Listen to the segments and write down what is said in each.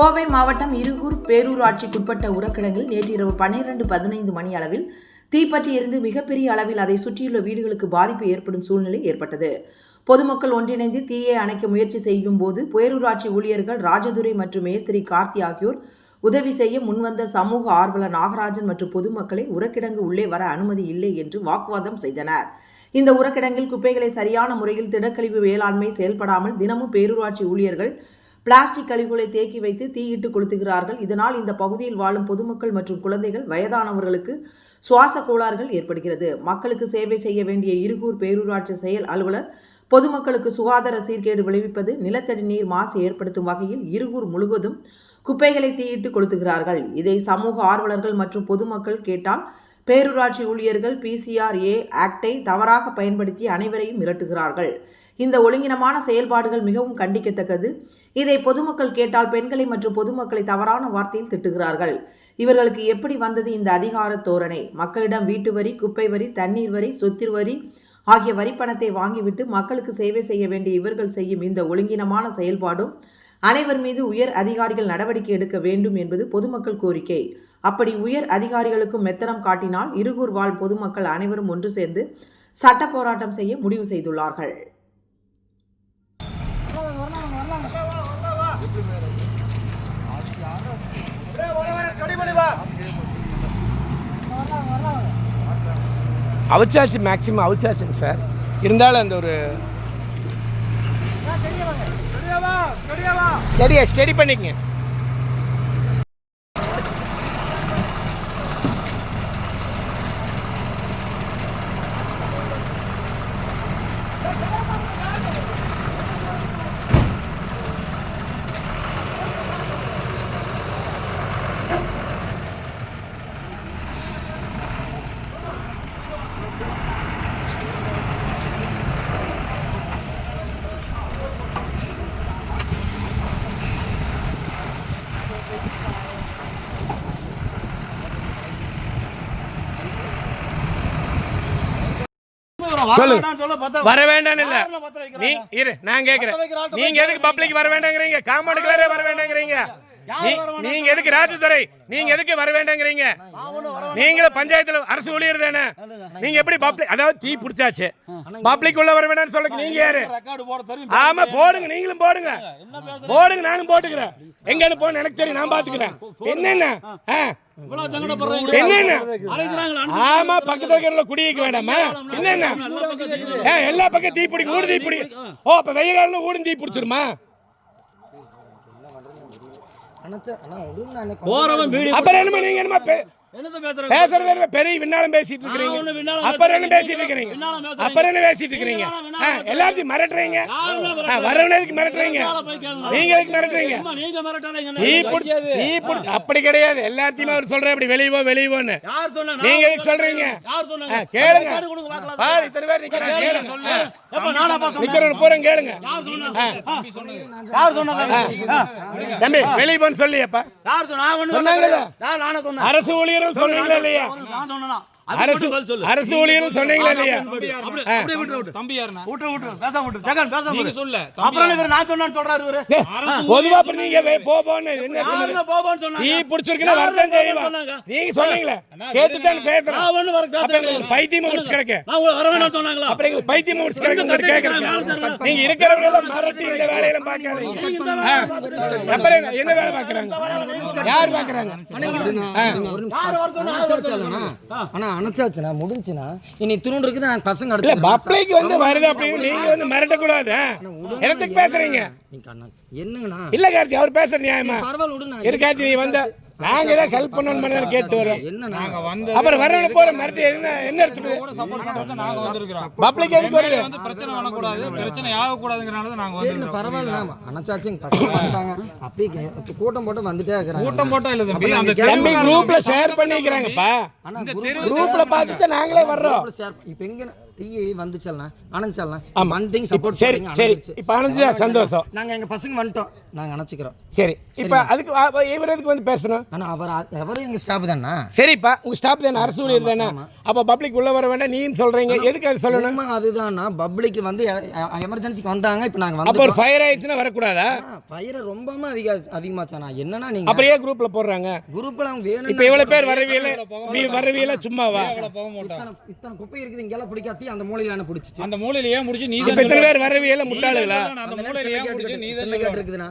கோவை மாவட்டம் இருகூர் பேரூராட்சிக்குட்பட்ட உரக்கிடங்கில் நேற்று இரவு பன்னிரண்டு பதினைந்து மணி அளவில் தீப்பற்றி இருந்து மிகப்பெரிய அளவில் அதை சுற்றியுள்ள வீடுகளுக்கு பாதிப்பு ஏற்படும் சூழ்நிலை ஏற்பட்டது. பொதுமக்கள் ஒன்றிணைந்து தீயை அணைக்க முயற்சி செய்யும் போது பேரூராட்சி ஊழியர்கள் ராஜதுரை மற்றும் மேஸ்திரி கார்த்தி ஆகியோர் உதவி செய்ய முன்வந்த சமூக ஆர்வலர் நாகராஜன் மற்றும் பொதுமக்களை உரக்கிடங்கு உள்ளே வர அனுமதி இல்லை என்று வாக்குவாதம் செய்தனர். இந்த உரக்கிடங்கில் குப்பைகளை சரியான முறையில் திடக்கழிவு வேளாண்மை செயல்படாமல் தினமும் பேரூராட்சி ஊழியர்கள் பிளாஸ்டிக் கழிவுகளை தேக்கி வைத்து தீயிட்டு கொளுத்துகிறார்கள். இதனால் இந்த பகுதியில் வாழும் பொதுமக்கள் மற்றும் குழந்தைகள் வயதானவர்களுக்கு சுவாச கோளாறுகள் ஏற்படுகிறது. மக்களுக்கு சேவை செய்ய வேண்டிய இருகூர் பேரூராட்சி செயல் அலுவலர் பொதுமக்களுக்கு சுகாதார சீர்கேடு விளைவிப்பது நிலத்தடி நீர் மாசு ஏற்படுத்தும் வகையில் இருகூர் முழுவதும் குப்பைகளை தீயிட்டு கொளுத்துகிறார்கள். இதை சமூக ஆர்வலர்கள் மற்றும் பொதுமக்கள் கேட்டால் பேரூராட்சி ஊழியர்கள் பிசிஆர்ஏ ஆக்டை தவறாக பயன்படுத்தி அனைவரையும் மிரட்டுகிறார்கள். இந்த ஒழுங்கினமான செயல்பாடுகள் மிகவும் கண்டிக்கத்தக்கது. இதை பொதுமக்கள் கேட்டால் பெண்களை மற்றும் பொதுமக்களை தவறான வார்த்தையில் திட்டுகிறார்கள். இவர்களுக்கு எப்படி வந்தது இந்த அதிகார தோரணை? மக்களிடம் வீட்டு வரி குப்பை வரி தண்ணீர் வரி சொத்திர் வரி ஆகிய வரிப்பணத்தை வாங்கிவிட்டு மக்களுக்கு சேவை செய்ய வேண்டிய இவர்கள் செய்யும் இந்த ஒழுங்கினமான செயல்பாடும் அனைவர் மீது உயர் அதிகாரிகள் நடவடிக்கை எடுக்க வேண்டும் என்பது பொதுமக்கள் கோரிக்கை. அப்படி உயர் அதிகாரிகளுக்கும் மெத்தனம் காட்டினால் இருகூர் வாழ் பொதுமக்கள் அனைவரும் ஒன்று சேர்ந்து சட்ட போராட்டம் செய்ய முடிவு செய்துள்ளார்கள். அவிச்சாச்சு மேக்சிமம் அவிச்சாச்சுங்க சார். இருந்தாலும் அந்த ஒரு ஸ்டடியா ஸ்டடி பண்ணிக்கங்க சொல்லுங்க வர வேண்டாம் இல்ல. நீ இரு நான் கேக்குறேன். நீங்க எதுக்கு பப்ளிக் வர வேண்டாங்கிறீங்க? காம்பவுண்டுக்கு வேற வர வேண்டாங்கிறீங்க. நீங்க எதுக்கு ராஜதுரை? நீங்க எதுக்கு வர வேண்டாங்கிறீங்க? நீங்களும் பஞ்சாயத்துல அரசு ஊழியர் தானே நீங்க எப்படி பப்ளிக் அதாவது தீ பிடிச்சாச்சு. பப்ளிக் உள்ள வர வேண்டாம்னு சொல்லுங்க நீங்க யாரு? ஆமா போடுங்க நீங்களும் போடுங்க. போடுங்க நானும் போட்டுக்கிறேன். எங்கன்னு போன எனக்கு தெரியும் நான் பாத்துக்கிறேன். என்னென்ன? ஆ. என்னென்ன? ஆமா பக்கத்துல இருக்கிற குடி வைக்க வேண்டாமா? என்னென்ன? எல்லா பக்கம் தீ பிடிக்கும் ஊடு தீ பிடி ஓ அப்ப வெயில் காலம் ஊடும் தீ பிடிச்சிருமா? போறவன் வீடியோ அப்புறம் என்னமா நீங்க என்னமா பேசுறது என்ன பெரிய விண்ணாலும் பேசிட்டு ஒண்ணு இருக்கிறீங்க. விண்ணாலம் அப்புறம் என்ன பேசிட்டு இருக்கிறீங்க. விண்ணாலம் பேசுறீங்க. அப்புறம் என்ன பேசிட்டு இருக்கிறீங்க ஆ, எல்லாத்தையும் மிரட்டுறீங்க. ஆ, வரவனுக்கு மிரட்டுறீங்க? நீங்க எதுக்கு மிரட்டுறீங்க? அம்மா, நீங்க மிரட்டாதீங்க. தீ பிடி தீ பிடி அப்படி கிடையாது. எல்லாத்தையுமே அவர் சொல்ற அப்படி வெளியே போ வெளியே போன்னு. நீங்க எதுக்கு சொல்றீங்க? கேளுங்க. பாரு இத்தனை பேர் கேளுங்க? நிக்கிறவங்க யார் சொன்னது? தம்பி வெளியே போன்னு சொல்லியப்பா. யார் சொன்னா? அரசு ஊழியர்கள் சொன்னீங்களா இல்லையா நான் சொன்னேனா? அரசு. அரசு ஊழியர்கள் சொன்னீங்களா இல்லையா அப்படியே, அப்படியே, ஆ. அப்படியே விட்டு விட்டு. தம்பி யாருண்ணா விட்டு விட்டு. பேசாம விட்டு. ஜெகன், பேசாம நீங்க விடு. சொல்ல அப்புறம் இவரு நான் சொன்னான்னு சொல்றாரு இவரு. டேய், பொதுவா அப்புறம் நீங்க போ போன்னு என்ன யாருன்னு வரதான் செய்வா சொன்னாங்க? நீங்க சொன்னீங்களே கேட்டுதான் பேசுறேன் நான் வர பைத்தியமா முடிச்சு கிடக்கு நான் வர வேண்டாம்னு சொன்னாங்களா? அப்புறம் எங்களுக்கு பைத்தியமா முடிச்சு கிடக்கு கேக்குறீங்க நீங்க இருக்கிறவங்க எல்லாம் மிரட்டி இந்த வேலையெல்லாம் பாக்காதீங்க. அப்புறம் என்ன- வேலை பாக்குறாங்க யார் பாக்குறாங்க? ஆனா அணைச்சாச்சுண்ணா முடிஞ்சுண்ணா. இனி இருக்குது நான் பசங்க இல்ல பப்ளிக் வந்து வருது அப்படின்னு நீங்க வந்து மிரட்டக்கூடாது. எனக்கு பேசுறீங்க? என்னங்கண்ணா? இல்ல கார்த்தி அவர் பேசுற நியாயமா? பரவாயில்ல விடுண்ணா. இரு கார்த்தி நீ வந்த நாங்க ஏதாவது ஹெல்ப் பண்ணணும் பண்ண கேட்டு வரோம். அப்புறம் வரவன போற மிரட்டி என்ன என்ன எடுத்துட்டு கூட சப்போர்ட் பண்றது நாங்க வந்திருக்கிறோம். பப்ளிக் எதுக்கு வருது? பிரச்சனை வரக்கூடாது. பிரச்சனை தான் நாங்க வந்திருக்கிறோம். பரவாயில்லண்ணா அணைச்சாச்சுங்க பசங்க அப்படியே கூட்டம் போட்டு வந்துட்டே இருக்கிறாங்க. கூட்டம் போட்டா இல்ல தம்பி அந்த தம்பி குரூப்ல ஷேர் பண்ணிக்கிறாங்கப்பா. குரூப்ல பார்த்துட்டு நாங்களே வர்றோம். இப்ப எங்க தீ வந்துச்சல்னா ஆமா. ஒன் திங் சப்போர்ட் சரி சரி. இப்போ அணைஞ்சா சந்தோஷம். நாங்க எங்க பசங்க வந்துட்டோம். நாங்க அணைச்சிக்கிறோம் சரி இப்போ அதுக்கு வா- வா- இவர் எதுக்கு வந்து பேசணும்? ஆனா அவர் அவரும் எங்க ஸ்டாப் தானா? சரிப்பா உங்க ஸ்டாப் தானே அரசு ஊழியர் தானே. அப்போ பப்ளிக் உள்ள வர வேண்டாம் நீன்னு சொல்றீங்க. எதுக்கு அது சொல்லணும்? உண்மை அதுதான்னா பப்ளிக் வந்து எமர்ஜென்சிக்கு வந்தாங்க இப்போ நாங்க அப்போ ஒரு வந்து ஃபயர் ஆயிடுச்சுன்னா வரக்கூடாதா? ஃபயர் ரொம்பவே அதிக அதிகமாச்சானா? என்னன்னா நீங்க அப்புறம் ஏன் குரூப்ல போடுறாங்க? குரூப்ல அவங்க வேணும் இப்போ இவ்வளவு பேர் வரவியல நீ வரவியல சும்மாவா? அவ்வளவு போக மாட்டான் இத்தனை குப்பை இருக்குது இங்கெல்லாம் பிடிக்காத்தி அந்த மூலையில என்ன பிடிச்சிச்சு? அந்த மூலையில ஏன் முடிச்சு நீ பேர் வரவியல முட்டாளுகளா? அந்த அந்த நேரம் மூலையில சின்ன ஏன் கேட் முடிச்சு நீ தான் சின்ன கேட் இருக்குதுண்ணா.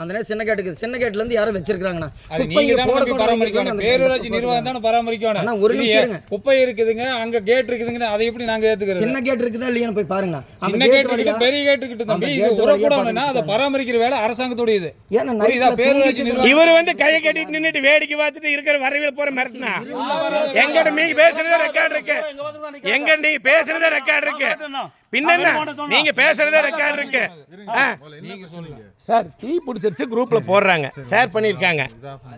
அந்த நேரம் சின்ன கேட் இருக்குது சின்ன கேட்ல இருந்து யாரும் வச்சிருக்காங்கண்ணா பேரூராட்சி நிர்வாகம் தானே பராமரிக்கணும். அண்ணா, ஒரு நிமிஷம். குப்பை இருக்குதுங்க அங்க கேட் இருக்குதுங்க அதை எப்படி நாங்க சின்ன கேட் இருக்குதா இல்லையான்னு போய் பாருங்க. அந்த சின்ன கேட் கேட் வழியா இருக்கு பெரிய கேட் இருக்கு தம்பி உரக்கூடாதுன்னா அதை. பராமரிக்கிற வேலை அரசாங்கத்தோட இது. ஏன்னா புரியுதா? நைட்ல பேரூராட்சி தூங்கிட்டு நிர்வாகம் இவர் வந்து கையை கட்டிட்டு நின்னுட்டு வேடிக்கை பார்த்துட்டு இருக்கிற வரவியல் போற மிரட்டினா எங்க நீங்க பேசுறதே ரெக்கார்ட் இருக்கு. எங்க நீ பேசுறதே ரெக்கார்ட் இருக்கு. பின்ன நீங்க பேசுறதே ரெக்கார்ட் இருக்கு. ஆ. சார் தீ பிடிச்சிருச்சு குரூப்ல போடுறாங்க. ஷேர் பண்ணிருக்காங்க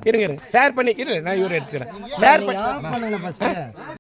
இருங்க இருங்க. ஷேர் பண்ணி இல்ல நான் இவரை எடுத்துக்கிறேன். ஷேர் பண்ணி. பண்ணுங்க ஃபர்ஸ்ட்